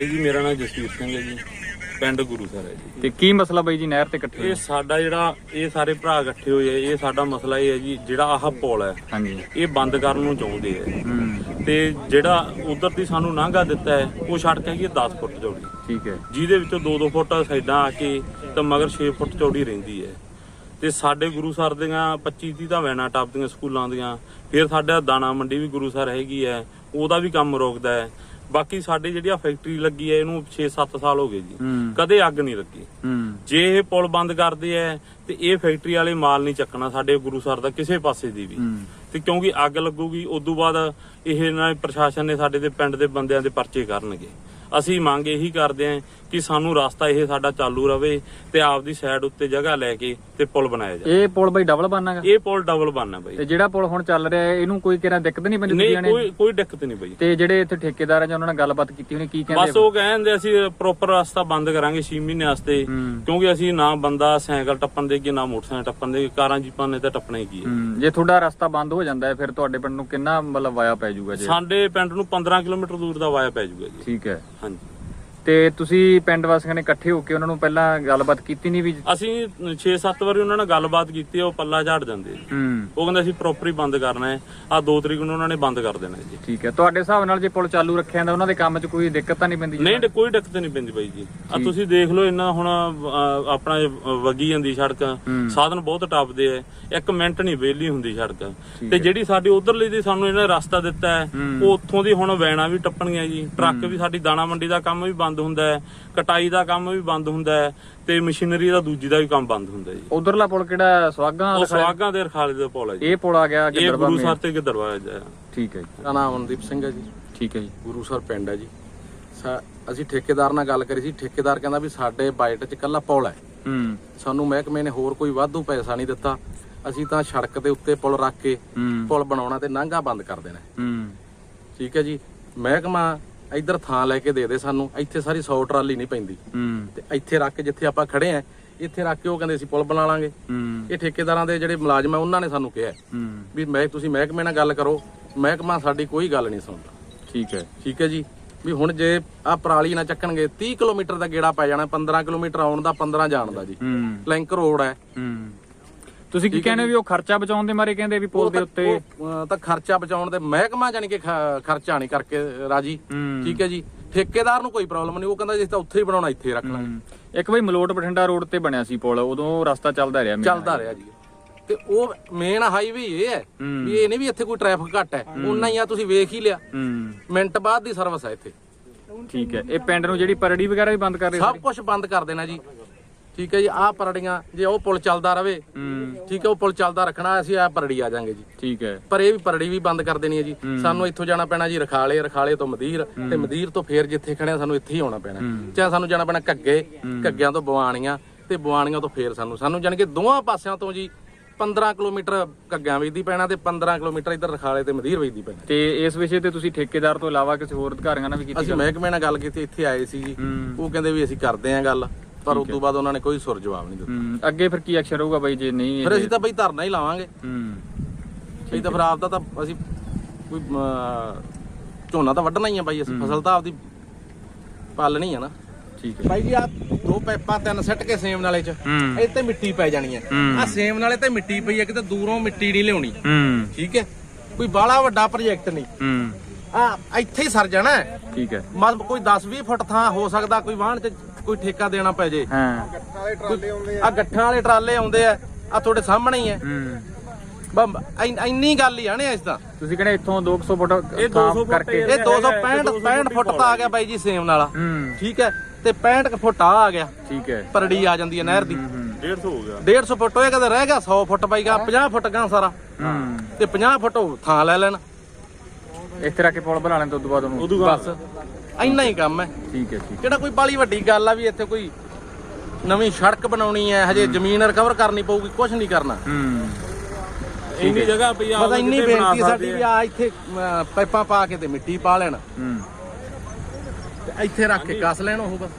ਭਾਈ ਜੀ ਮੇਰਾ ਨਾਮ ਜਸਵੀਰ ਸਿੰਘ ਹੈ ਜੀ। ਪਿੰਡ ਗੁਰੂਸਰ ਹੈ ਜੀ। ਤੇ ਕੀ ਮਸਲਾ ਬਾਈ ਜੀ ਨਹਿਰ ਤੇ ਇਕੱਠੇ ਇਹ? ਸਾਡਾ ਜਿਹੜਾ ਇਹ ਸਾਰੇ ਭਰਾ ਇਕੱਠੇ ਹੋਏ ਆ। ਇਹ ਸਾਡਾ ਮਸਲਾ ਇਹ ਹੈ ਜੀ ਜਿਹੜਾ ਆਹ ਪੁਲ ਹੈ ਹਾਂਜੀ। ਇਹ ਬੰਦ ਕਰਨ ਨੂੰ ਚਾਹੁੰਦੇ ਆ। ਹੂੰ। ਤੇ ਜਿਹੜਾ ਉਧਰ ਦੀ ਸਾਨੂੰ ਨਾਂਗਾ ਦਿੱਤਾ ਹੈ ਉਹ ਸੜਕ ਹੈਗੀ ਹੈ 10 ਫੁੱਟ ਚੌੜੀ। ਠੀਕ ਹੈ। ਜਿਹਦੇ ਵਿੱਚੋਂ 2-2 ਫੁੱਟ ਸਾਈਡਾਂ ਆ ਕੇ ਤੇ ਮਗਰ 6 ਫੁੱਟ ਚੌੜੀ ਰਹਿੰਦੀ ਹੈ। ਤੇ ਸਾਡੇ ਗੁਰੂ ਸਰ ਦੀਆਂ 25 30 ਤਾਂ ਵੈਨਾਂ ਟੱਪਦੀਆਂ ਸਕੂਲਾਂ ਦੀਆਂ। ਫਿਰ ਸਾਡਾ ਦਾਣਾ ਮੰਡੀ ਵੀ ਗੁਰੂ ਸਰ ਹੈਗੀ ਹੈ ਉਹਦਾ ਵੀ ਕੰਮ ਰੋਕਦਾ ਹੈ। ਬਾਕੀ ਸਾਡੇ ਜਿਹੜੀ ਆ ਫੈਕਟਰੀ ਲੱਗੀ ਹੈ ਇਹਨੂੰ 6-7 ਸਾਲ ਹੋ ਗਏ ਜੀ। ਕਦੇ ਅੱਗ ਨਹੀਂ ਲੱਗੀ। ਜੇ ਇਹ ਪੁਲ ਬੰਦ ਕਰਦੇ ਐ ਤੇ ਇਹ ਫੈਕਟਰੀ ਵਾਲੇ ਮਾਲ ਨਹੀਂ ਚੱਕਣਾ ਸਾਡੇ ਗੁਰੂ ਸਰ ਦਾ ਕਿਸੇ ਪਾਸੇ ਦੀ ਵੀ। ਤੇ ਕਿਉਂਕਿ ਅੱਗ ਲੱਗੂਗੀ ਉਦੋਂ ਬਾਅਦ ਇਹ ਨਾ ਪ੍ਰਸ਼ਾਸਨ ਨੇ ਸਾਡੇ ਦੇ ਪਿੰਡ ਦੇ ਬੰਦਿਆਂ ਦੇ ਪਰਚੇ ਕਰਨਗੇ। ਅਸੀਂ ਮੰਗ ਇਹੀ ਕਰਦੇ ਆਂ ਕਿ ਸਾਨੂੰ ਰਸਤਾ ਇਹ ਸਾਡਾ ਚਾਲੂ ਰਵੇ ਤੇ ਆਪਦੀ ਸਾਈਡ ਉੱਤੇ ਜਗ੍ਹਾ ਲੈ ਕੇ ਤੇ ਪੁਲ ਬਣਾਇਆ ਜਾਵੇ। ਇਹ ਪੁਲ ਬਾਈ ਡਬਲ ਬਣਾਗਾ ਇਹ ਪੁਲ ਡਬਲ ਬਣਨਾ ਬਈ। ਤੇ ਜਿਹੜਾ ਪੁਲ ਹੁਣ ਚੱਲ ਰਿਹਾ ਹੈ, ਇਹਨੂੰ ਕੋਈ ਕਿਹੜਾ ਦਿੱਕਤ ਨਹੀਂ ਪੈਂਦੀ ਨਹੀਂ ਕੋਈ ਕੋਈ ਦਿੱਕਤ ਨਹੀਂ ਬਈ। ਤੇ ਜਿਹੜੇ ਇੱਥੇ ਠੇਕੇਦਾਰ ਆ ਜਾਂ ਉਹਨਾਂ ਨਾਲ ਗੱਲਬਾਤ ਕੀਤੀ ਉਹਨੇ ਕੀ ਬਸ ਕਹਿੰਦੇ ਉਹ ਕਹਿੰਦੇ ਅਸੀਂ ਪ੍ਰੋਪਰ ਰਸਤਾ ਬੰਦ ਕਰਾਂਗੇ 6 ਮਹੀਨੇ ਵਾਸਤੇ ਕਿਉਂਕਿ ਅਸੀਂ ਨਾ ਬੰਦਾ ਸਾਈਕਲ ਟੱਪਣ ਦੇ ਕਿ ਨਾ ਮੋਟਰਸਾਈਕਲ ਟੱਪਣ ਦੇ ਕਾਰਾਂ ਜੀਪਾਂ ਨੇ ਤਾਂ ਟੱਪਣਾ ਹੀ ਕੀ ਹੂੰ। ਜੇ ਤੁਹਾਡਾ ਰਸਤਾ ਬੰਦ ਹੋ ਜਾਂਦਾ ਹੈ ਫਿਰ ਤੁਹਾਡੇ ਪਿੰਡ ਨੂੰ ਕਿੰਨਾ ਮਤਲਬ ਵਾਇਆ ਪੈ ਜਾਊਗਾ ਜੇ? ਸਾਡੇ ਪਿੰਡ ਨੂੰ 15 ਕਿਲੋਮੀਟਰ ਦੂਰ ਦਾ ਵਾਇਆ ਪੈ ਜਾਊਗਾ ਜੀ। ਠੀਕ ਹੈ। ਹਾਂਜੀ ਤੇ ਤੁਸੀਂ ਪਿੰਡ ਵਾਸੀਆਂ ਨੇ ਇਕੱਠੇ ਹੋ ਕੇ ਉਹਨਾਂ ਨੂੰ ਪਹਿਲਾਂ ਗੱਲਬਾਤ ਕੀਤੀ ਨਹੀਂ ਵੀ ਅਸੀਂ 6-7 ਵਾਰੀ ਉਹਨਾਂ ਨਾਲ ਗੱਲਬਾਤ ਕੀਤੀ ਉਹ ਪੱਲਾ ਝਾੜ ਜਾਂਦੇ ਜੀ ਹੂੰ। ਉਹ ਕਹਿੰਦੇ ਅਸੀਂ ਪ੍ਰੋਪਰ ਹੀ ਬੰਦ ਕਰਨਾ ਹੈ। ਆ 2 ਤਰੀਕ ਨੂੰ ਉਹਨਾਂ ਨੇ ਬੰਦ ਕਰ ਦੇਣਾ ਹੈ ਜੀ। ਠੀਕ ਹੈ। ਤੁਹਾਡੇ ਹਿਸਾਬ ਨਾਲ ਜੇ ਪੁਲ ਚਾਲੂ ਰੱਖਿਆ ਜਾਂਦਾ ਉਹਨਾਂ ਦੇ ਕੰਮ 'ਚ ਕੋਈ ਦਿੱਕਤ ਤਾਂ ਨਹੀਂ ਪੈਂਦੀ? ਨਹੀਂ ਕੋਈ ਦਿੱਕਤ ਨਹੀਂ ਪੈਂਦੀ ਬਾਈ ਜੀ। ਆ ਤੁਸੀਂ ਦੇਖ ਲਓ ਇੰਨਾ ਹੁਣ ਆਪਣਾ ਇਹ ਵਗੀ ਜਾਂਦੀ ਸੜਕ। ਸਾਧਨ ਬਹੁਤ ਟੱਪਦੇ ਐ ਇੱਕ ਮਿੰਟ ਨਹੀਂ ਵਿਹਲੀ ਹੁੰਦੀ ਸੜਕ। ਤੇ ਜਿਹੜੀ ਸਾਡੀ ਉਧਰਲੀ ਦੀ ਸਾਨੂੰ ਇਹਨਾਂ ਨੇ ਰਸਤਾ ਦਿੱਤਾ ਹੂੰ। ਉਹ ਉੱਥੋਂ ਦੀ ਹੁਣ ਵੈਣਾ ਵੀ ਟੱਪਣਗੀਆਂ ਜੀ। ਟਰੱਕ ਵੀ ਸਾਡੀ ਦਾਣਾ ਮੰਡੀ ਦਾ ਕੰਮ ਵੀ ਬੰਦ ਹੁੰਦਾ ਹੈ ਕਟਾਈ ਦਾ ਕੰਮ ਵੀ ਬੰਦ ਹੁੰਦਾ ਹੈ ਤੇ ਮਸ਼ੀਨਰੀ ਦਾ ਦੂਜੀ ਦਾ ਵੀ ਕੰਮ ਬੰਦ ਹੁੰਦਾ ਜੀ। ਉਧਰਲਾ ਪੁਲ ਕਿਹੜਾ ਸਵਾਗਾਂ ਉਹ ਸਵਾਗਾਂ ਦੇ ਰਖਾਲੇ ਦੇ ਪੁਲ ਹੈ ਜੀ। ਇਹ ਪੁਲ ਆ ਗਿਆ ਇਹ ਗੁਰੂ। ਸਰ ਤੇ ਕਿ ਦਰਵਾਜ਼ਾ ਹੈ ਠੀਕ ਹੈ ਜੀ। ਨਾਮ ਅਮਨਦੀਪ ਸਿੰਘ ਹੈ ਜੀ। ਠੀਕ ਹੈ ਜੀ। ਗੁਰੂ ਸਰ ਪਿੰਡ ਹੈ ਜੀ। ਅਸੀਂ ਠੇਕੇਦਾਰ ਨਾਲ ਗੱਲ ਕਰੀ ਸੀ। ਠੇਕੇਦਾਰ ਕਹਿੰਦਾ ਵੀ ਸਾਡੇ ਬਾਈਟ 'ਚ ਕੱਲਾ ਪੁਲ ਹੈ। ਹੂੰ। ਸਾਨੂੰ ਮਹਿਕਮੇ ਨੇ ਹੋਰ ਕੋਈ ਵਾਧੂ ਪੈਸਾ ਨਹੀਂ ਦਿੱਤਾ। ਅਸੀਂ ਤਾਂ ਸੜਕ ਦੇ ਉੱਤੇ ਪੁਲ ਰੱਖ ਕੇ ਪੁਲ ਬਣਾਉਣਾ ਤੇ ਨਾਂਗਾ ਬੰਦ ਕਰ ਦੇਣਾ। ਹੂੰ। ਠੀਕ ਹੈ ਜੀ। ਮਹਿਕਮਾ ਇੱਧਰ ਥਾਂ ਲੈ ਕੇ ਦੇ ਦੇ ਸਾਨੂੰ ਇੱਥੇ ਸਾਰੀ 100 ਟਰਾਲੀ ਨਹੀਂ ਪੈਂਦੀ। ਹੂੰ। ਤੇ ਇੱਥੇ ਰੱਖ ਕੇ ਜਿੱਥੇ ਆਪਾਂ ਖੜੇ ਆ ਇੱਥੇ ਰੱਖ ਕੇ ਉਹ ਕਹਿੰਦੇ ਅਸੀਂ ਪੁਲ ਬਣਾ ਲਾਂਗੇ। ਹੂੰ। ਇਹ ਠੇਕੇਦਾਰਾਂ ਦੇ ਜਿਹੜੇ ਮੁਲਾਜ਼ਮ ਆ ਉਹਨਾਂ ਨੇ ਸਾਨੂੰ ਕਿਹਾ ਹੂੰ ਵੀ ਮੈਂ ਤੁਸੀਂ ਮਹਿਕਮੇ ਨਾਲ ਗੱਲ ਕਰੋ ਮਹਿਕਮਾ ਸਾਡੀ ਕੋਈ ਗੱਲ ਨਹੀਂ ਸੁਣਦਾ। ਠੀਕ ਹੈ। ਠੀਕ ਹੈ ਜੀ? ਵੀ ਹੁਣ ਜੇ ਆ ਪਰਾਲੀ ਨਾ ਚੱਕਣਗੇ 30 ਕਿਲੋਮੀਟਰ ਦਾ ਗੇੜਾ ਪੈ ਜਾਣਾ 15 ਕਿਲੋਮੀਟਰ ਆਉਣ ਦਾ 15 ਜਾਣ ਦਾ ਜੀ। ਲਿੰਕ ਰੋਡ ਹੈ। ਹੂੰ। ਤੁਸੀਂ ਕੀ ਕਹਿੰਦੇ ਵੀ ਉਹ ਖਰਚਾ ਬਚਾਉਣ ਦੇ ਮਾਰੇ ਕਹਿੰਦੇ ਵੀ ਪੁਲ ਦੇ ਉੱਤੇ? ਤਾਂ ਖਰਚਾ ਬਚਾਉਣ ਦੇ ਮਹਿਕਮਾ ਜਾਨੀ ਕਿ ਖਰਚਾ ਨਹੀਂ ਕਰਕੇ ਰਾਜੀ। ਠੀਕ ਹੈ ਜੀ। ਠੇਕੇਦਾਰ ਨੂੰ ਕੋਈ ਪ੍ਰੋਬਲਮ ਨਹੀਂ। ਉਹ ਕਹਿੰਦਾ ਜੇ ਤਾਂ ਉੱਥੇ ਹੀ ਬਣਾਉਣਾ ਇੱਥੇ ਰੱਖ ਲਾਂਗੇ। ਇੱਕ ਬਈ ਮਲੋਟ ਬਠਿੰਡਾ ਰੋਡ ਤੇ ਬਣਿਆ ਸੀ ਪੁਲ। ਉਦੋਂ ਰਸਤਾ ਚੱਲਦਾ ਰਿਹਾ ਚੱਲਦਾ ਰਿਹਾ ਜੀ। ਤੇ ਉਹ ਮੇਨ ਹਾਈਵੇ ਇਹ ਹੈ। ਵੀ ਇਹ ਨਹੀਂ ਵੀ ਇੱਥੇ ਕੋਈ ਟ੍ਰੈਫਿਕ ਘੱਟ ਹੈ। ਉਨਾ ਹੀ ਆ ਤੁਸੀਂ ਵੇਖ ਹੀ ਲਿਆ। ਮਿੰਟ ਬਾਅਦ ਦੀ ਸਰਵਿਸ ਹੈ ਇੱਥੇ। ਠੀਕ ਹੈ। ਇਹ ਪਿੰਡ ਨੂੰ ਜਿਹੜੀ ਪਰੜੀ ਵਗੈਰਾ ਵੀ ਬੰਦ ਕਰ ਰਹੇ ਸਭ ਕੁਝ ਬੰਦ ਕਰ ਦੇਣਾ ਜੀ। ਠੀਕ ਹੈ ਜੀ ਆਹ ਪਰੜੀਆਂ ਜੇ ਉਹ ਪੁਲ ਚੱਲਦਾ ਰਵੇ ਹੂੰ। ਠੀਕ ਹੈ ਉਹ ਪੁਲ ਚੱਲਦਾ ਰੱਖਣਾ ਅਸੀਂ ਆ ਪਰੜੀ ਆ ਜਾਾਂਗੇ ਜੀ। ਠੀਕ ਹੈ। ਪਰ ਇਹ ਵੀ ਪਰੜੀ ਵੀ ਬੰਦ ਕਰ ਦੇਣੀ ਹੈ ਜੀ। ਸਾਨੂੰ ਇੱਥੋਂ ਜਾਣਾ ਪੈਣਾ ਜੀ ਰਖਾਲੇ ਰਖਾਲੇ ਤੋਂ ਮਦੀਰ ਤੇ ਮਦੀਰ ਤੋਂ ਫੇਰ ਜਿੱਥੇ ਖੜੇ ਆ ਸਾਨੂੰ ਇੱਥੇ ਹੀ ਆਉਣਾ ਪੈਣਾ। ਚਾਹੇ ਸਾਨੂੰ ਜਾਣਾ ਪੈਣਾ ਘੱਗੇ ਘੱਗਿਆਂ ਤੋਂ ਬਵਾਣੀਆਂ ਤੇ ਬਵਾਣੀਆਂ ਤੋਂ ਫੇਰ ਸਾਨੂੰ ਸਾਨੂੰ ਜਾਣੀ ਕਿ ਦੋਵਾਂ ਪਾਸਿਆਂ ਤੋਂ ਜੀ 15 ਕਿਲੋਮੀਟਰ ਘੱਗਿਆਂ ਵੇਚਦੀ ਪੈਣਾ ਤੇ 15 ਕਿਲੋਮੀਟਰ ਇੱਧਰ ਰਖਾਲੇ ਤੇ ਮਦੀਰ ਵੇਚਦੀ ਪੈਣਾ। ਤੇ ਇਸ ਵਿਸ਼ੇ ਤੇ ਤੁਸੀਂ ਠੇਕੇਦਾਰ ਤੋਂ ਇਲਾਵਾ ਕਿਸੇ ਹੋਰ ਅਧਿਕਾਰੀਆਂ ਨਾਲ ਵੀ ਕੀਤੀ ਅਸੀਂ ਮਹਿਕਮੇ ਨਾਲ ਗੱਲ ਕੀਤੀ ਇੱਥੇ ਆਏ ਸੀ ਜੀ। ਉਹ ਕਹਿੰਦੇ ਵੀ ਅਸੀਂ ਕਰਦੇ ਆਂ ਗੱਲ। ਪਰ ਉਸ ਤੋਂ ਬਾਅਦ ਉਹਨਾਂ ਨੇ ਕੋਈ ਸੁਰ ਜਵਾਬ ਨਹੀਂ ਦਿੱਤਾ। ਹੂੰ ਅੱਗੇ ਫਿਰ ਕੀ ਐਕਸ਼ਨ ਰਹੂਗਾ ਬਾਈ ਜੇ ਨਹੀਂ ਫਿਰ ਅਸੀਂ ਤਾਂ ਬਈ ਧਰਨਾ ਹੀ ਲਾਵਾਂਗੇ। ਹੂੰ ਅਸੀਂ ਤਾਂ ਫਿਰ ਆਪਦਾ ਤਾਂ ਅਸੀਂ ਕੋਈ ਝੋਨਾ ਤਾਂ ਵੱਢਣਾ ਹੀ ਆ ਬਾਈ ਅਸੀਂ ਫਸਲ ਤਾਂ ਆਪਦੀ ਪਾਲਣੀ ਆ ਨਾ। ਠੀਕ ਹੈ। ਬਾਈ ਜੀ ਆ ਦੋ ਪੈਪਾਂ ਤਿੰਨ ਸੱਟ ਕੇ ਸੇਮ ਨਾਲੇ ਚ ਹੂੰ। ਇੱਥੇ ਮਿੱਟੀ ਪੈ ਜਾਣੀ ਹੈ ਹੂੰ। ਆ ਸੇਮ ਨਾਲੇ ਤੇ ਮਿੱਟੀ ਪਈ ਹੈ ਕਿਤੇ ਦੂਰੋਂ ਮਿੱਟੀ ਨਹੀਂ ਲਿਆਉਣੀ। ਹੂੰ। ਠੀਕ ਹੈ? ਕੋਈ ਬਾਲਾ ਵੱਡਾ ਪ੍ਰੋਜੈਕਟ ਨਹੀਂ। ਹੂੰ। ਆ ਇੱਥੇ ਹੀ ਸਰ ਜਾਣਾ। ਹੈ। ਠੀਕ ਹੈ। ਮਤਲਬ ਕੋਈ 10 20 ਫੁੱਟ ਥਾਂ ਹੋ ਸਕਦਾ ਕੋਈ ਵਾਹਣ ਚ ਕੋਈ ਠੇਕਾ ਦੇਣਾ ਪੈ ਜੇ। ਹਾਂ। ਆ ਗੱਠਾਂ ਵਾਲੇ ਟਰਾਲੇ ਆਉਂਦੇ ਆ ਆ ਤੁਹਾਡੇ ਸਾਹਮਣੇ ਹੀ ਹੈ ਹੂੰ। ਬਸ ਇੰਨ- ਇੰਨੀ ਗੱਲ ਹੀ ਆ ਨੇ ਇਸ ਤਾਂ ਤੁਸੀਂ ਕਹਿੰਦੇ ਇੱਥੋਂ 200 ਫੁੱਟ ਇਹ ਥਾਂ 200 ਫੁੱਟ ਕਰਕੇ ਇਹ 265 65 ਫੁੱਟ ਤਾਂ ਆ ਗਿਆ ਬਾਈ ਜੀ ਸੇਮ ਹੂੰ। ਠੀਕ ਹੈ ਤੇ 65 ਕੁ ਫੁੱਟ ਆ ਆ ਗਿਆ। ਠੀਕ ਹੈ। ਪਰੜੀ ਆ ਜਾਂਦੀ ਹੈ ਨਹਿਰ ਦੀ। ਹੂੰ 150 ਹੋ ਗਿਆ। 150 ਫੁੱਟ ਹੋਏ ਕਦੇ ਰਹਿ ਗਿਆ 100 ਫੁੱਟ ਬਾਈ ਗਾ 50 ਫੁੱਟ ਗਾ ਸਾਰਾ। ਹੂੰ। ਤੇ 50 ਫੁੱਟ ਥਾਂ ਲੈ ਲੈਣ। ਇਸ ਤਰ੍ਹਾਂ ਕੇ ਪੁਲ ਬਣਾ ਲੈਣ ਤੋਂ ਉਦੋਂ ਬਾਅਦ ਉਹਨੂੰ। ਬਸ। ਇੰਨਾ ਹੀ ਕੰਮ ਹੈ। ਠੀਕ ਹੈ ਠੀਕ ਕਿਹੜਾ ਕੋਈ ਬਾਲੀ ਵੱਡੀ ਗੱਲ ਆ ਵੀ ਇੱਥੇ ਕੋਈ ਨਵੀਂ ਸੜਕ ਬਣਾਉਣੀ ਹੈ ਹਜੇ ਜ਼ਮੀਨ ਰਿਕਵਰ ਕਰਨੀ ਪਊਗੀ ਕੁਝ ਨਹੀਂ ਕਰਨਾ। ਹੂੰ। ਇੰਨੀ ਜਗ੍ਹਾ ਪਈ ਆ ਬਸ ਇੰਨੀ ਬੇਨਤੀ ਸਾਡੀ ਵੀ ਆ ਇੱਥੇ ਅਮ, ਪਾਈਪਾਂ ਪਾ ਕੇ ਤੇ ਮਿੱਟੀ ਪਾ ਲੈਣ। ਹੂੰ। ਤੇ ਇੱਥੇ ਰੱਖ ਕੇ ਕੱਸ ਲੈਣ ਉਹ ਬਸ।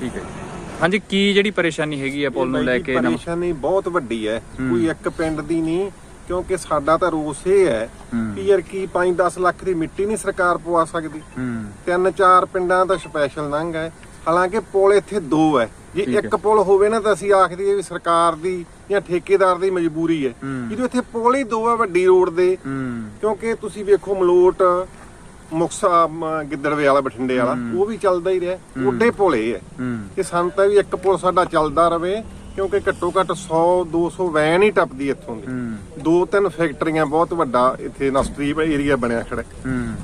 ਠੀਕ ਹੈ ਜੀ। ਹਾਂਜੀ ਕੀ ਜਿਹੜੀ ਪਰੇਸ਼ਾਨੀ ਹੈਗੀ ਆ ਪੁਲ ਨੂੰ ਲੈ ਕੇ ਪਰੇਸ਼ਾਨੀ ਬਹੁਤ ਵੱਡੀ ਹੈ। ਕੋਈ ਇੱਕ ਪਿੰਡ ਦੀ ਨਹੀਂ ਕਿਉਂਕਿ ਸਾਡਾ ਤਾਂ ਰੋਸ ਇਹ ਹੈ। ਕਿ ਯਾਰ ਕੀ 5-10 ਲੱਖ ਦੀ ਮਿੱਟੀ ਨਹੀਂ ਸਰਕਾਰ ਪਵਾ ਸਕਦੀ? ਤਿੰਨ ਚਾਰ ਪਿੰਡਾਂ ਦਾ ਸਪੈਸ਼ਲ ਲੰਘ ਹੈ। ਹਾਲਾਂਕਿ ਪੁਲ ਇੱਥੇ ਦੋ ਹੈ। ਜੇ ਇੱਕ ਪੁਲ ਹੋਵੇ ਨਾ ਤਾਂ ਅਸੀਂ ਆਖਦੀ ਹੈ ਵੀ ਸਰਕਾਰ ਦੀ ਜਾਂ ਠੇਕੇਦਾਰ ਦੀ ਮਜਬੂਰੀ ਹੈ। ਜਦੋਂ ਇੱਥੇ ਪੁਲ ਹੀ ਦੋ ਹੈ ਵੱਡੀ ਰੋਡ ਦੇ ਕਿਉਂਕਿ ਤੁਸੀਂ ਵੇਖੋ ਮਲੋਟ ਮੁਕਸਾ ਗਿੱਦੜਵੇ ਵਾਲਾ ਬਠਿੰਡੇ ਵਾਲਾ ਉਹ ਵੀ ਚੱਲਦਾ ਹੀ ਰਿਹਾ। ਓਡੇ ਪੁਲ ਹੈ। ਤਾਂ ਵੀ ਇੱਕ ਪੁਲ ਸਾਡਾ ਚੱਲਦਾ ਰਵੇ। ਕਿਉਂਕਿ ਘੱਟੋ ਘੱਟ 100 200 ਵੈਨ ਹੀ ਟੱਪਦੀ ਇੱਥੋਂ ਦੀ। ਦੋ ਤਿੰਨ ਫੈਕਟਰੀਆਂ ਬਹੁਤ ਵੱਡਾ ਇੱਥੇ ਇੰਡਸਟਰੀ ਏਰੀਆ ਬਣਿਆ ਖੜਾ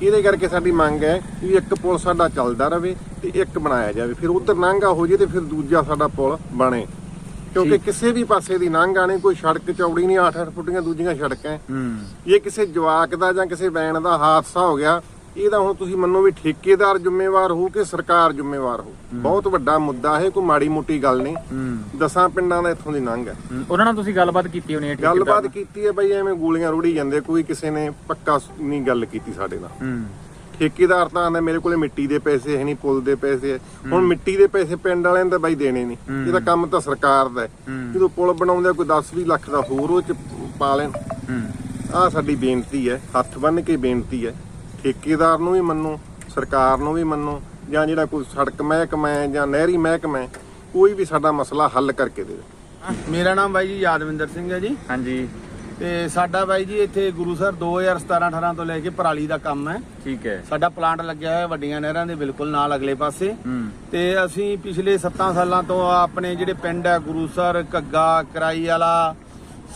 ਇਹਦੇ ਕਰਕੇ ਸਾਡੀ ਮੰਗ ਹੈ ਕਿ ਇੱਕ ਪੁਲ ਸਾਡਾ ਚੱਲਦਾ ਰਵੇ ਤੇ ਇੱਕ ਬਣਾਇਆ ਜਾਵੇ। ਫਿਰ ਉਧਰ ਨਾਂਗਾ ਹੋ ਜੇ ਤੇ ਫਿਰ ਦੂਜਾ ਸਾਡਾ ਪੁਲ ਬਣੇ। ਕਿਉਂਕਿ ਕਿਸੇ ਵੀ ਪਾਸੇ ਦੀ ਨਾਂਗਾ ਨਹੀਂ ਕੋਈ ਸੜਕ ਚੌੜੀ ਨਹੀਂ 8-8 ਫੁੱਟੀਆਂ ਦੂਜੀਆਂ ਸੜਕਾਂ। ਹੈ। ਹੂੰ। ਜੇ ਕਿਸੇ ਜਵਾਕ ਦਾ ਜਾਂ ਕਿਸੇ ਵੈਨ ਦਾ ਹਾਦਸਾ ਹੋ ਗਿਆ ਇਹਦਾ ਹੁਣ ਤੁਸੀਂ ਮੰਨੋ ਵੀ ਠੇਕੇਦਾਰ ਜ਼ਿੰਮੇਵਾਰ ਹੋ ਕਿ ਸਰਕਾਰ ਜ਼ਿੰਮੇਵਾਰ ਹੋ। ਬਹੁਤ ਵੱਡਾ ਮੁੱਦਾ ਹੈ ਕੋਈ ਮਾੜੀ ਮੋਟੀ ਗੱਲ ਨਹੀਂ। ਦਸਾਂ ਪਿੰਡਾਂ ਦਾ ਇੱਥੋਂ ਦੀ ਲੰਘ ਹੈ। ਉਹਨਾਂ ਨਾਲ ਤੁਸੀਂ ਗੱਲਬਾਤ ਕੀਤੀ ਹੋਣੀ ਹੈ ਗੱਲਬਾਤ? ਕੀਤੀ ਹੈ ਬਈ ਐਵੇਂ ਗੋਲੀਆਂ ਰੁੜੀ ਜਾਂਦੇ ਕੋਈ ਕਿਸੇ ਨੇ ਪੱਕਾ ਨਹੀਂ ਗੱਲ ਕੀਤੀ ਸਾਡੇ ਨਾਲ। ਠੇਕੇਦਾਰ ਤਾਂ ਆਂਦਾ ਮੇਰੇ ਕੋਲੇ ਮਿੱਟੀ ਦੇ ਪੈਸੇ ਹੈ ਨਹੀਂ ਪੁੱਲ ਦੇ ਪੈਸੇ ਹੈ। ਹੁਣ ਮਿੱਟੀ ਦੇ ਪੈਸੇ ਪਿੰਡ ਵਾਲਿਆਂ ਤਾਂ ਬਾਈ ਦੇਣੇ ਨਹੀਂ। ਇਹਦਾ ਕੰਮ ਤਾਂ ਸਰਕਾਰ ਦਾ ਹੈ। ਜਦੋਂ ਪੁਲ ਬਣਾਉਂਦੇ ਆ ਕੋਈ 10-20 ਲੱਖ ਦਾ ਹੋਰ ਉਹ ਚ ਪਾ ਲੈਣ। ਆਹ ਸਾਡੀ ਬੇਨਤੀ ਹੈ ਹੱਥ ਬੰਨ ਕੇ ਬੇਨਤੀ ਹੈ। ਠੇਕੇਦਾਰ ਨੂੰ ਵੀ ਮੰਨੋ ਸਰਕਾਰ ਨੂੰ ਵੀ ਮੰਨੋ ਜਾਂ ਜਿਹੜਾ ਕੋਈ ਸੜਕ ਮਹਿਕਮਾ ਹੈ ਜਾਂ ਨਹਿਰੀ ਮਹਿਕਮਾ ਹੈ ਕੋਈ ਵੀ ਸਾਡਾ ਮਸਲਾ ਹੱਲ ਕਰਕੇ ਦੇਵੇ ਮੇਰਾ ਨਾਮ ਬਾਈ ਜੀ ਯਾਦਵਿੰਦਰ ਸਿੰਘ ਹੈ ਜੀ। ਹਾਂਜੀ। ਤੇ ਸਾਡਾ ਬਾਈ ਜੀ ਇੱਥੇ ਗੁਰੂ ਸਰ 2017 18 ਤੋਂ ਲੈ ਕੇ ਪਰਾਲੀ ਦਾ ਕੰਮ ਹੈ। ਠੀਕ ਹੈ। ਸਾਡਾ ਪਲਾਂਟ ਲੱਗਿਆ ਹੋਇਆ ਵੱਡੀਆਂ ਨਹਿਰਾਂ ਦੇ ਬਿਲਕੁਲ ਨਾਲ ਅਗਲੇ ਪਾਸੇ। ਤੇ ਅਸੀਂ ਪਿਛਲੇ 7 ਸਾਲਾਂ ਤੋਂ ਆਪਣੇ ਜਿਹੜੇ ਪਿੰਡ ਹੈ ਗੁਰੂ ਸਰ ਘੱਗਾ ਕਰਾਈ ਵਾਲਾ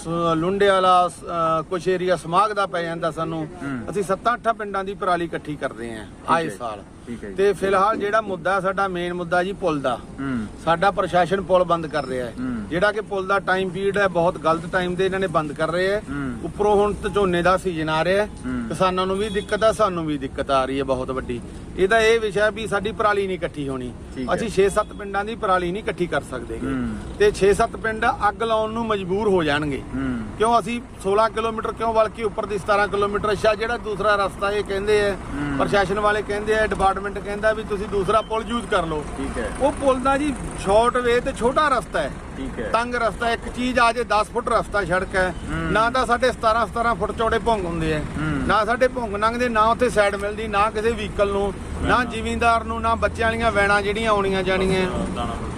ਸ- ਲੁੰਡੇ ਵਾਲਾ ਸ- ਅਹ ਕੁਛ ਏਰੀਆ ਸਮਾਗ ਦਾ ਪੈ ਜਾਂਦਾ ਸਾਨੂੰ। ਅਸੀਂ 7-8 ਪਿੰਡਾਂ ਦੀ ਪਰਾਲੀ ਇਕੱਠੀ ਕਰਦੇ ਆਂ ਆਏ ਸਾਲ। ਠੀਕ ਹੈ ਜੀ ਤੇ ਫਿਲਹਾਲ ਜਿਹੜਾ ਮੁੱਦਾ ਸਾਡਾ ਮੇਨ ਮੁੱਦਾ ਜੀ ਪੁਲ ਦਾ ਹੂੰ ਸਾਡਾ ਪ੍ਰਸ਼ਾਸਨ ਪੁਲ ਬੰਦ ਕਰ ਰਿਹਾ ਹੈ ਹੂੰ। ਜਿਹੜਾ ਕਿ ਪੁਲ ਦਾ ਟਾਈਮ ਪੀਰੀਅਡ ਹੈ ਬਹੁਤ ਗਲਤ ਟਾਈਮ ਤੇ ਇਹਨਾਂ ਨੇ ਬੰਦ ਕਰ ਰਹੇ ਹੈ ਹੂੰ। ਉੱਪਰੋਂ ਹੁਣ ਤੇ ਝੋਨੇ ਦਾ ਸੀਜ਼ਨ ਆ ਰਿਹਾ ਹੈ ਹੂੰ। ਕਿਸਾਨਾਂ ਨੂੰ ਵੀ ਦਿੱਕਤ ਆ ਸਾਨੂੰ ਵੀ ਦਿੱਕਤ ਆ ਰਹੀ ਹੈ ਬਹੁਤ ਵੱਡੀ ਇਹਦਾ ਇਹ ਵਿਸ਼ਾ ਵੀ ਸਾਡੀ ਪਰਾਲੀ ਨਹੀਂ ਇਕੱਠੀ ਹੋਣੀ ਠੀਕ ਹੈ। ਅਸੀਂ 6-7 ਪਿੰਡਾਂ ਦੀ ਪਰਾਲੀ ਨਹੀਂ ਇਕੱਠੀ ਕਰ ਸਕਦੇ ਗੇ। ਹੂੰ। ਤੇ 6-7 ਪਿੰਡ ਅੱਗ ਲਾਉਣ ਨੂੰ ਮਜਬੂਰ ਹੋ ਜਾਣਗੇ ਹੂੰ ਕਿਉਂ ਅਸੀਂ 16 ਕਿਲੋਮੀਟਰ ਕਿਉਂ ਬਲਕਿ ਉੱਪਰ ਦੀ 17 ਕਿਲੋਮੀਟਰ ਅੱਛਾ ਜਿਹੜਾ ਦੂਸਰਾ ਰਸਤਾ ਇਹ ਕਹਿੰਦੇ ਆ ਪ੍ਰਸ਼ਾਸਨ ਵਾਲੇ ਕਹਿੰਦੇ ਆ ਡਿਪਾਰਟਮੈਂਟ ਕਹਿੰਦਾ ਵੀ ਤੁਸੀਂ ਦੂਸਰਾ ਪੁਲ ਯੂਜ਼ ਕਰ ਲਓ। ਠੀਕ ਹੈ। ਉਹ ਪੁਲ ਦਾ ਜੀ ਸ਼ਾਰਟ ਵੇ ਤੇ ਛੋਟਾ ਰਸਤਾ ਹੈ। ਠੀਕ ਹੈ। ਤੰਗ ਰਸਤਾ ਇੱਕ ਚੀਜ਼ ਆ ਜੇ 10 ਫੁੱਟ ਰਸਤਾ ਸੜਕ ਹੈ ਨਾ ਤਾਂ ਸਾਡੇ 17 17 ਫੁੱਟ ਚੌੜੇ ਭੁੰਗ ਹੁੰਦੇ ਆ ਨਾ ਸਾਡੇ ਭੁੰਗ ਲੰਘਦੇ ਨਾ ਉੱਥੇ ਸਾਈਡ ਮਿਲਦੀ ਨਾ ਕਿਸੇ ਵਹੀਕਲ ਨੂੰ ਨਾ ਜ਼ਿਮੀਂਦਾਰ ਨੂੰ ਨਾ ਬੱਚਿਆਂ ਵਾਲੀਆਂ ਵੈਨਾਂ ਜਿਹੜੀਆਂ ਆਉਣੀਆਂ ਜਾਣੀਆਂ।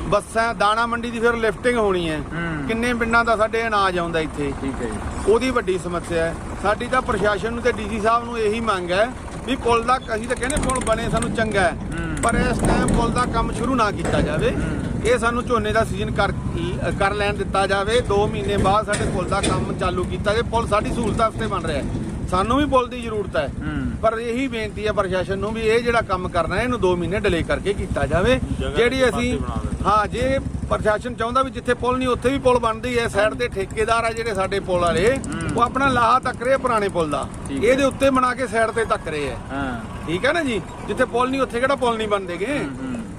ਬੱਸਾਂ ਦਾਣਾ ਮੰਡੀ। ਦੀ ਫਿਰ ਲਿਫਟਿੰਗ ਹੋਣੀ ਹੈ। ਕਿੰਨੇ ਪਿੰਡਾਂ ਦਾ ਸਾਡੇ ਅਨਾਜ ਆਉਂਦਾ ਇੱਥੇ। ਠੀਕ ਹੈ ਉਹਦੀ ਵੱਡੀ ਸਮੱਸਿਆ ਹੈ। ਸਾਡੀ ਤਾਂ ਪ੍ਰਸ਼ਾਸਨ ਨੂੰ ਤੇ ਡੀਸੀ ਸਾਹਿਬ ਨੂੰ ਇਹੀ ਮੰਗ ਹੈ ਵੀ ਪੁਲ ਦਾ ਅਸੀਂ ਤਾਂ ਕਹਿੰਦੇ ਪੁਲ ਬਣੇ ਸਾਨੂੰ ਚੰਗਾ ਹੈ। ਪਰ ਇਸ ਟਾਈਮ ਪੁਲ ਦਾ ਕੰਮ ਸ਼ੁਰੂ ਨਾ ਕੀਤਾ ਜਾਵੇ। ਇਹ ਸਾਨੂੰ ਝੋਨੇ ਦਾ ਸੀਜ਼ਨ ਕਰ ਕਰ ਲੈਣ ਦਿੱਤਾ ਜਾਵੇ। 2 ਮਹੀਨੇ ਬਾਅਦ ਸਾਡੇ ਪੁਲ ਦਾ ਕੰਮ ਚਾਲੂ ਕੀਤਾ ਜਾਵੇ। ਪੁਲ ਸਾਡੀ ਸਹੂਲਤ ਵਾਸਤੇ ਬਣ ਰਿਹਾ ਹੈ। ਸਾਨੂੰ ਵੀ ਪੁਲ ਦੀ ਜ਼ਰੂਰਤ ਹੈ। ਪਰ ਇਹੀ ਬੇਨਤੀ ਹੈ ਪ੍ਰਸ਼ਾਸਨ ਨੂੰ ਵੀ ਇਹ ਜਿਹੜਾ ਕੰਮ ਕਰਨਾ ਹੈ ਇਹਨੂੰ 2 ਮਹੀਨੇ ਡਿਲੇ ਕਰਕੇ ਕੀਤਾ ਜਾਵੇ। ਜਿਹੜੀ ਅਸੀਂ। ਹਾਂ ਜੇ ਪ੍ਰਸ਼ਾਸਨ ਚਾਹੁੰਦਾ ਵੀ ਜਿੱਥੇ ਪੁਲ ਨਹੀਂ ਉੱਥੇ ਵੀ ਪੁਲ ਬਣਦੀ ਹੈ। ਸਾਈਡ ਤੇ ਠੇਕੇਦਾਰ ਆ ਜਿਹੜੇ ਸਾਡੇ ਪੁਲ ਵਾਲੇ ਉਹ ਆਪਣਾ ਲਾਹਾ ਤੱਕ ਰਹੇ ਪੁਰਾਣੇ ਪੁਲ ਦਾ। ਇਹਦੇ ਉੱਤੇ ਬਣਾ ਕੇ ਸਾਈਡ ਤੇ ਤੱਕ ਰਹੇ ਹਾਂ। ਠੀਕ ਹੈ ਨਾ ਜੀ? ਜਿੱਥੇ ਪੁਲ ਨਹੀਂ ਉੱਥੇ ਕਿਹੜਾ ਪੁਲ ਨਹੀਂ ਬਣਦੇਗੇ?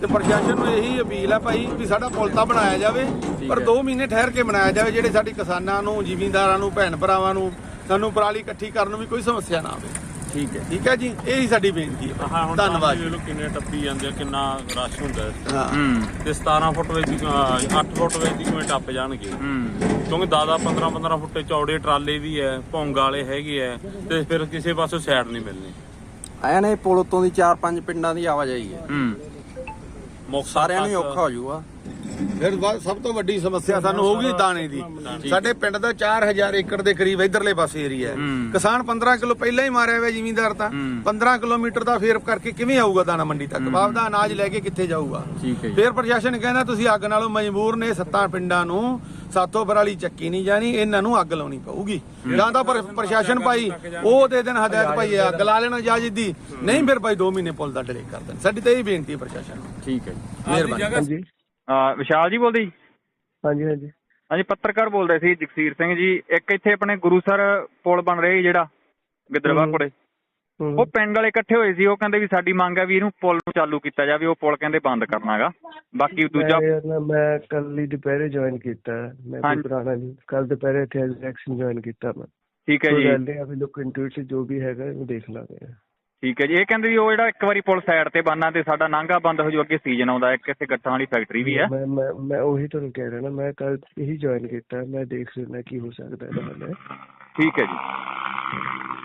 ਤੇ ਪ੍ਰਸ਼ਾਸਨ ਨੂੰ ਇਹੀ ਅਪੀਲ ਹੈ ਭਾਈ ਵੀ ਸਾਡਾ ਪੁਲ ਤਾਂ ਬਣਾਇਆ ਜਾਵੇ ਪਰ ਹੈ। 2 ਮਹੀਨੇ ਠਹਿਰ ਕੇ ਬਣਾਇਆ ਜਾਵੇ ਜਿਹੜੇ ਸਾਡੀ ਕਿਸਾਨਾਂ ਨੂੰ ਜ਼ਿਮੀਂਦਾਰਾਂ ਨੂੰ ਭੈਣ ਭਰਾਵਾਂ ਨੂੰ ਸਾਨੂੰ ਪਰਾਲੀ ਇਕੱਠੀ ਕਰਨ ਨੂੰ ਵੀ ਕੋਈ ਸਮੱਸਿਆ ਨਾ ਆਵੇ। ਠੀਕ ਹੈ। ਠੀਕ ਹੈ ਜੀ ਇਹੀ ਸਾਡੀ ਬੇਨਤੀ ਹਾਂ। ਹੈ ਹੁਣ ਧੰਨਵਾਦ ਧੰਨਵਾਦ ਜੀ ਕਿੰਨੇ ਟੱਪੀ ਜਾਂਦੇ ਆ ਕਿੰਨਾ ਰਸ਼ ਹੁੰਦਾ ਹੈ। ਹਾਂ। ਹੂੰ। ਤੇ 17 ਫੁੱਟ ਵਿੱਚ ਹੀ, ਅਹ, 8 ਫੁੱਟ ਵਿੱਚ ਹੀ ਕਿਵੇਂ ਟੱਪ ਜਾਣਗੇ? ਹੂੰ। ਕਿਉਂਕਿ ਦਾਦਾ 15 15 ਫੁੱਟੇ ਚੌੜੇ ਟਰਾਲੇ ਵੀ ਹੈ ਭੌਂਗ ਵਾਲੇ ਹੈਗੇ ਆ ਤੇ ਫਿਰ ਕਿਸੇ ਪਾਸੋਂ ਸਾਈਡ ਨਹੀਂ ਮਿਲਣੀ। ਆਇਆ ਨੇ ਪੁਲ ਉੱਤੋਂ ਦੀ ਚਾਰ ਪੰਜ ਪਿੰਡਾਂ ਦੀ ਆਵਾਜਾਈ ਹੈ। ਹੂੰ। ਮੁਕਤਸਰ ਸਾਰਿਆਂ ਨੂੰ ਹੀ ਤੱਕ- ਔਖਾ ਹੋ ਜਾਊਗਾ। ਫਿਰ ਵਾ- ਸਭ ਤੋਂ ਵੱਡੀ ਸਮੱਸਿਆ ਸਾਨੂੰ ਹੋਊਗੀ ਦਾਣੇ ਦੀ। ਸਾਡੇ ਪਿੰਡ ਦਾ 4000 ਏਕੜ ਦੇ ਕਰੀਬ ਇਧਰਲੇ ਪਾਸੇ ਏਰੀਆ ਹੈ। ਕਿਸਾਨ 15 ਕਿਲੋ ਪਹਿਲਾਂ ਹੀ ਮਾਰਿਆ ਹੋਇਆ ਜ਼ਿਮੀਂਦਾਰ ਤਾਂ। 15 ਕਿਲੋਮੀਟਰ ਦਾ ਫੇਰ ਕਰਕੇ ਕਿਵੇਂ ਆਊਗਾ ਦਾਣਾ ਮੰਡੀ ਤੱਕ? ਬਾਪ ਦਾ ਅਨਾਜ ਲੈ ਕੇ ਕਿੱਥੇ ਜਾਊਗਾ? ਠੀਕ ਹੈ ਜੀ। ਫੇਰ ਪ੍ਰਸ਼ਾਸਨ ਕਹਿੰਦਾ ਤੁਸੀਂ ਅੱਗ ਨਾਲੋਂ ਮਜਬੂਰ ਨੇ ਸੱਤਾਂ ਪਿੰਡਾਂ ਨੂੰ ਸਾਤੋਂ ਪਰਾਲੀ ਚੱਕੀ ਨਹੀਂ ਜਾਣੀ ਇਹਨਾਂ ਨੂੰ ਅੱਗ ਲਾਉਣੀ ਪਊਗੀ। ਜਾਂ ਤਾਂ ਪਰ- ਪ੍ਰਸ਼ਾਸਨ ਭਾਈ ਉਹ ਦੇ ਦੇਣ ਹਦਾਇਤ ਭਾਈ ਇਹ ਅੱਗ ਲਾ ਲੈਣਾ ਇਜਾਜ਼ਤ ਦੀ। ਨਹੀਂ ਫਿਰ ਭਾਈ 2 ਮਹੀਨੇ ਪੁਲ ਦਾ ਡਿਲੇ ਕਰ ਦੇਣ। ਸਾਡੀ ਤਾਂ ਇਹ ਬੇਨਤੀ ਹੈ ਪ੍ਰਸ਼ਾਸਨ ਨੂੰ। ਠੀਕ ਹੈ ਜੀ। ਮਿਹਰਬਾਨੀ। ਹਾਂਜੀ। ਵਿਸ਼ਾਲ ਜੀ ਬੋਲਦੇ ਜੀ? ਹਾਂਜੀ ਹਾਂਜੀ। ਹਾਂਜੀ ਪੱਤਰਕਾਰ ਬੋਲਦੇ ਸੀ ਜਗਸੀਰ ਸਿੰਘ ਜੀ। ਇੱਕ ਇੱਥੇ ਆਪਣੇ ਗੁਰੂਸਰ ਪੁਲ ਬਣ ਰਿਹਾ ਜੀ ਜਿਹੜਾ ਗਿੱਦੜਵਾ। ਕੋਲੇ। ਉਹ ਪਿੰਡ ਵਾਲੇ ਇਕੱਠੇ ਹੋਏ ਸੀ। ਉਹ ਕਹਿੰਦੇ ਵੀ ਸਾਡੀ ਮੰਗ ਹੈ ਵੀ ਇਹਨੂੰ ਪੁਲ ਨੂੰ ਚਾਲੂ ਕੀਤਾ ਜਾਵੇ। ਉਹ ਪੁਲ ਕਹਿੰਦੇ ਬੰਦ ਕਰਨਾਗਾ। ਬਾਕੀ ਦੂਜਾ ਮੈਂ ਯਾਰ ਨਾ ਮੈਂ ਕੱਲ ਹੀ ਦੁਪਹਿਰੇ ਜੁਆਇਨ ਕੀਤਾ। ਹੈ। ਮੈਂ ਹਾਂਜੀ। ਕੋਈ ਪੁਰਾਣਾ ਨਹੀਂ। ਕੱਲ ਦੁਪਹਿਰੇ ਇੱਥੇ ਇਲੈਕਸ਼ਨ ਜੁਆਇਨ ਕੀਤਾ ਮੈਂ। ਠੀਕ ਹੈ ਜੀ। ਲੁੱਕ ਇਟ ਜੋ ਵੀ ਹੈਗਾ ਉਹ ਦੇਖ ਲਾਂਗੇ। ਠੀਕ ਹੈ ਜੀ। ਇਹ ਕਹਿੰਦੇ ਵੀ ਉਹ ਜਿਹੜਾ ਇੱਕ ਵਾਰੀ ਪੁਲ ਸਾਈਡ ਤੇ ਬੰਨਾ ਤੇ ਸਾਡਾ ਨਾਂਗਾ ਬੰਦ ਹੋ ਜੂ ਅੱਗੇ ਸੀਜ਼ਨ ਆਉਂਦਾ ਹੈ ਕਿਸੇ ਗੱਠਾਂ ਵਾਲੀ ਫੈਕਟਰੀ ਵੀ ਹੈ। ਮੈਂ ਮੈਂ ਮੈਂ ਉਹੀ ਤੁਹਾਨੂੰ ਕਹਿ ਰਿਹਾ ਨਾ ਮੈਂ ਕੱਲ ਇਹੀ ਜੁਆਇਨ ਕੀਤਾ। ਮੈਂ ਦੇਖ ਰਿਹਾ ਕੀ ਹੋ ਸਕਦਾ ਇਹਦਾ ਹੱਲ ਠੀਕ ਹੈ ਜੀ।